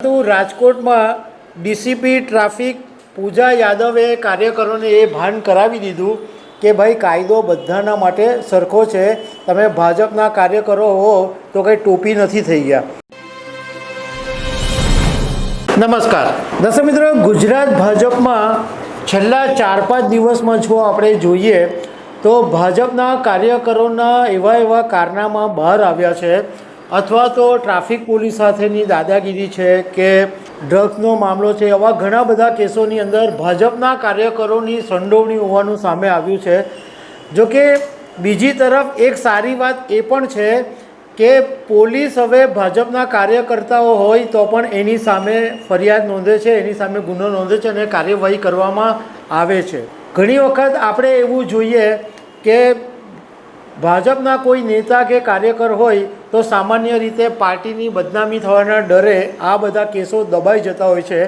તો રાજકોટમાં DCP traffic, પૂજા યાદવે કાર્યકરોને એ ભાન કરાવી દીધું કે ભાઈ કાયદો બધાના માટે સરખો છે. તમે ભાજપના કાર્યકરો હો તો કંઈ ટોપી નથી થઈ ગયા. નમસ્કાર. દર્શક મિત્રો, ગુજરાત ભાજપમાં છેલ્લા ચાર પાંચ દિવસમાં જો આપણે જોઈએ તો ભાજપના કાર્યકરોના એવા એવા કારનામા બહાર આવ્યા છે. અથવા તો ટ્રાફિક પોલીસ સાથેની દાદાગીરી છે કે ડ્રગ્સનો મામલો છે એવા ઘણા બધા કેસોની અંદર ભાજપના કાર્યકરોની સંડોવણી હોવાનું સામે આવ્યું છે. જો કે બીજી તરફ એક સારી વાત એ પણ છે કે પોલીસ હવે ભાજપના કાર્યકર્તાઓ હોય તો પણ એની સામે ફરિયાદ નોંધે છે, એની સામે ગુનો નોંધે છે અને કાર્યવાહી કરવામાં આવે છે. ઘણી વખત આપણે એવું જોઈએ કે ભાજપના કોઈ નેતા કે કાર્યકર હોય તો સામાન્ય રીતે પાર્ટીની બદનામી થવાના ડરે આ બધા કેસો દબાઈ જતા હોય છે.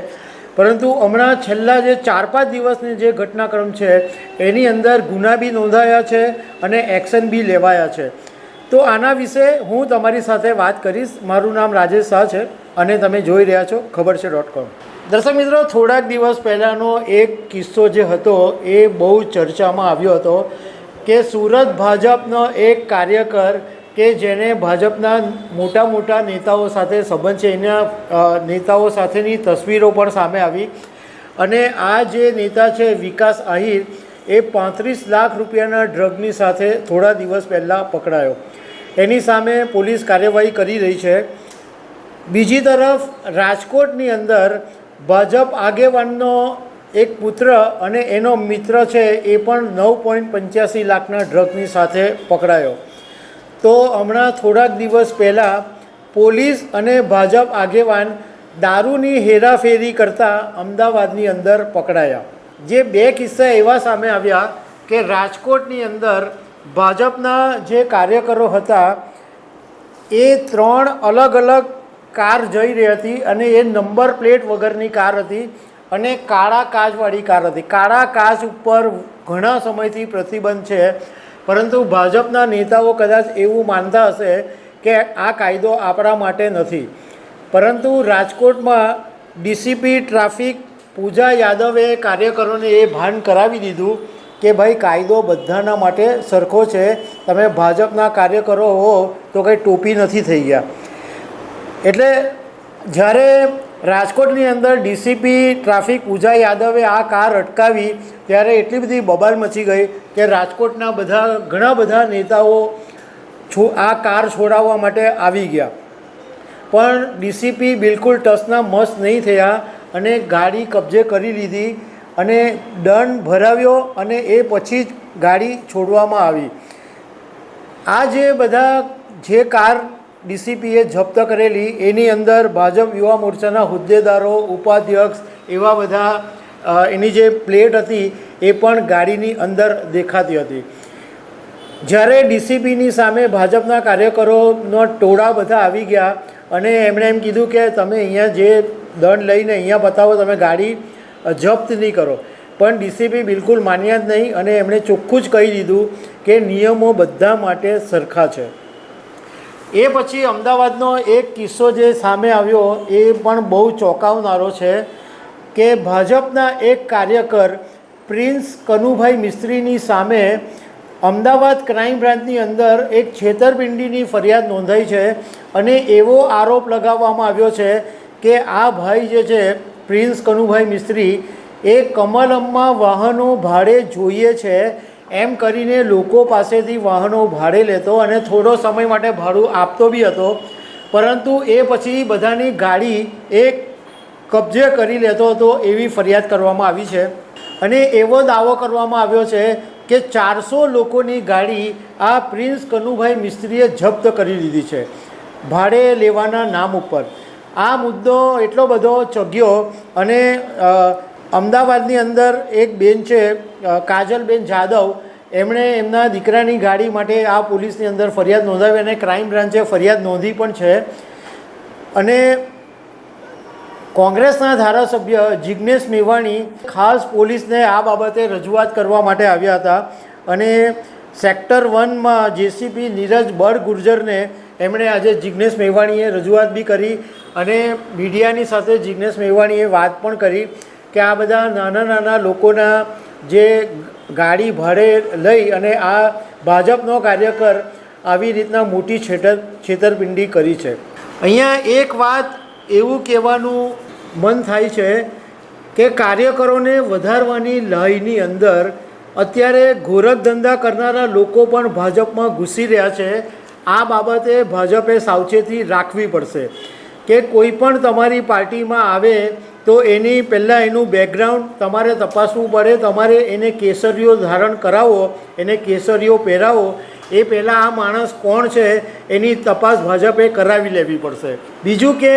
પરંતુ હમણાં છેલ્લા જે ચાર પાંચ દિવસની જે ઘટનાક્રમ છે, એની અંદર ગુના બી નોંધાયા છે અને એક્શન બી લેવાયા છે. તો આના વિશે હું તમારી સાથે વાત કરીશ. મારું નામ રાજેશ શાહ છે અને તમે જોઈ રહ્યા છો ખબર છે ડોટ કોમ. દર્શક મિત્રો, થોડાક દિવસ પહેલાંનો એક કિસ્સો જે હતો એ બહુ ચર્ચામાં આવ્યો હતો. કે સુરત ભાજપનો એક કાર્યકર કે જેને ભાજપના મોટા મોટા નેતાઓ સાથે સંબંધ છે, એના નેતાઓ સાથેની તસવીરો પણ સામે આવી. અને આ જે નેતા છે, વિકાસ આહિર, એ પાંત્રીસ લાખ રૂપિયાના ડ્રગની સાથે થોડા દિવસ પહેલાં પકડાયો. એની સામે પોલીસ કાર્યવાહી કરી રહી છે. બીજી તરફ રાજકોટની અંદર ભાજપ આગેવાનનો એક પુત્ર અને એનો મિત્ર છે એ પણ નવ પોઈન્ટ પંચ્યાસી લાખના ડ્રગની સાથે પકડાયો. તો હમણાં થોડાક દિવસ પહેલાં પોલીસ અને ભાજપ આગેવાન દારૂની હેરાફેરી કરતા અમદાવાદની અંદર પકડાયા. જે બે કિસ્સા એવા સામે આવ્યા કે રાજકોટની અંદર ભાજપના જે કાર્યકરો હતા, એ ત્રણ અલગ અલગ કાર જઈ રહી હતી અને એ નંબર પ્લેટ વગરની કાર હતી. અને કાળા કાચવાળી કાર હતી. કાળા કાચ ઉપર ઘણા સમયથી પ્રતિબંધ છે, પરંતુ ભાજપના નેતાઓ કદાચ એવું માનતા હશે કે આ કાયદો આપણા માટે નથી. પરંતુ રાજકોટમાં ડીસીપી ટ્રાફિક પૂજા યાદવે કાર્યકરોને એ ભાન કરાવી દીધું કે ભાઈ, કાયદો બધાના માટે સરખો છે. તમે ભાજપના કાર્યકરો હો તો કંઈ ટોપી નથી થઈ ગયા. એટલે જ્યારે રાજકોટની અંદર ડીસીપી ટ્રાફિક પૂજા યાદવે આ કાર અટકાવી, ત્યારે એટલી બધી બબાલ મચી ગઈ કે રાજકોટના બધા, ઘણા બધા નેતાઓ છો, આ કાર છોડાવવા માટે આવી ગયા. પણ ડીસીપી બિલકુલ ટસના મસ્ત નહીં થયા અને ગાડી કબજે કરી લીધી અને દંડ ભરાવ્યો અને એ પછી જ ગાડી છોડવામાં આવી. આ જે બધા, જે કાર ડીસીપીએ જપ્ત કરેલી, એની અંદર ભાજપ યુવા મોરચાના હોદ્દેદારો, ઉપાધ્યક્ષ એવા બધા એની જે પ્લેટ હતી એ પણ ગાડીની અંદર દેખાતી હતી. જ્યારે ડીસીપીની સામે ભાજપના કાર્યકરોનો ટોળા બધા આવી ગયા અને એમણે એમ કીધું કે તમે અહીંયા જે દંડ લઈને અહીંયા બતાવો તમે ગાડી જપ્ત નહીં કરો. પણ ડીસીપી બિલકુલ માન્યા જ નહીં અને એમણે ચોખ્ખું જ કહી દીધું કે નિયમો બધા માટે સરખા છે. એ પછી અમદાવાદનો એક કિસ્સો જે સામે આવ્યો, એ પણ બહુ ચોંકાવનારો છે કે ભાજપના એક કાર્યકર પ્રિન્સ કનુભાઈ મિસ્ત્રીની સામે અમદાવાદ ક્રાઇમ બ્રાન્ચની અંદર એક છેતરપિંડીની ફરિયાદ નોંધાઈ છે અને એવો આરોપ લગાવવામાં આવ્યો છે કે આ ભાઈ જે છે, પ્રિન્સ કનુભાઈ મિસ્ત્રી, એ કમલમમાં વાહનો ભાડે જોઈએ છે એમ કરીને લોકો પાસેથી વાહનો ભાડે લેતો અને થોડો સમય માટે ભાડું આપતો બી હતો. પરંતુ એ પછી બધાની ગાડી એ કબજે કરી લેતો હતો એવી ફરિયાદ કરવામાં આવી છે. અને એવો દાવો કરવામાં આવ્યો છે કે ચારસો લોકોની ગાડી આ પ્રિન્સ કનુભાઈ મિસ્ત્રીએ જપ્ત કરી લીધી છે, ભાડે લેવાના નામ ઉપર. આ મુદ્દો એટલો બધો ચગ્યો અને અમદાવાદની અંદર એક બેન છે કાજલબેન જાદવ એમણે એમના દીકરાની ગાડી માટે આ પોલીસની અંદર ફરિયાદ નોંધાવી અને ક્રાઇમ બ્રાન્ચે ફરિયાદ નોંધી પણ છે. અને કોંગ્રેસના ધારાસભ્ય જિજ્ઞેશ મેવાણી ખાસ પોલીસને આ બાબતે રજૂઆત કરવા માટે આવ્યા હતા અને સેક્ટર વનમાં જેસીપી નીરજ બળ ગુર્જરને એમણે આજે જિજ્ઞેશ મેવાણીએ રજૂઆત બી કરી અને મીડિયાની સાથે જિજ્ઞેશ મેવાણીએ વાત પણ કરી કે આ બધા નાના નાના લોકોના જે ગાડી ભાડે લઈ અને આ ભાજપનો કાર્યકર આવી રીતના મોટી છેતર, છેતરપિંડી કરી છે. અહીંયા એક વાત એવું કહેવાનું મન થાય છે કે કાર્યકરોને વધારવાની લહીની અંદર અત્યારે ગોરખ ધંધા કરનારા લોકો પણ ભાજપમાં ઘૂસી રહ્યા છે. આ બાબતે ભાજપે સાવચેતી રાખવી પડશે કે કોઈ પણ તમારી પાર્ટીમાં આવે તો એની પહેલાં એનું બેકગ્રાઉન્ડ તમારે તપાસવું પડે. તમારે એને કેસરીઓ ધારણ કરાવો, એને કેસરીઓ પહેરાવો. એ પહેલાં આ માણસ કોણ છે એની તપાસ ભાજપે કરાવી લેવી પડશે. બીજું કે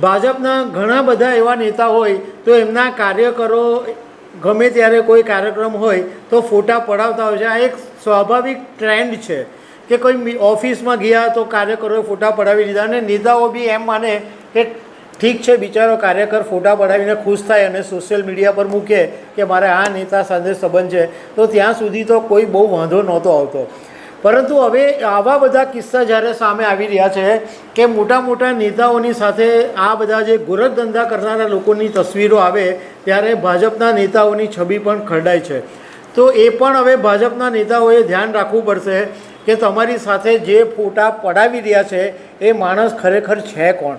ભાજપના ઘણા બધા એવા નેતા હોય, તો એમના કાર્યકરો ગમે ત્યારે કોઈ કાર્યક્રમ હોય, તો ફોટા પડાવતા હોય છે. આ એક સ્વાભાવિક ટ્રેન્ડ છે કે કોઈ ઓફિસમાં ગયા તો કાર્યકરોએ ફોટા પડાવી દીધા અને નેતાઓ બી એમ માને કે ઠીક છે, બિચારો કાર્યકર ફોટા પડાવીને ખુશ થાય અને સોશિયલ મીડિયા પર મૂકે કે મારે આ નેતા સાથે સંબંધ છે. તો ત્યાં સુધી તો કોઈ બહુ વાંધો નહોતો આવતો. પરંતુ હવે આવા બધા કિસ્સા જ્યારે સામે આવી રહ્યા છે કે મોટા મોટા નેતાઓની સાથે આ બધા જે ગોરખ ધંધા કરનારા લોકોની તસવીરો આવે, ત્યારે ભાજપના નેતાઓની છબી પણ ખરડાય છે. તો એ પણ હવે ભાજપના નેતાઓએ ધ્યાન રાખવું પડશે કે તમારી સાથે જે ફોટા પડાવી રહ્યા છે, એ માણસ ખરેખર છે કોણ?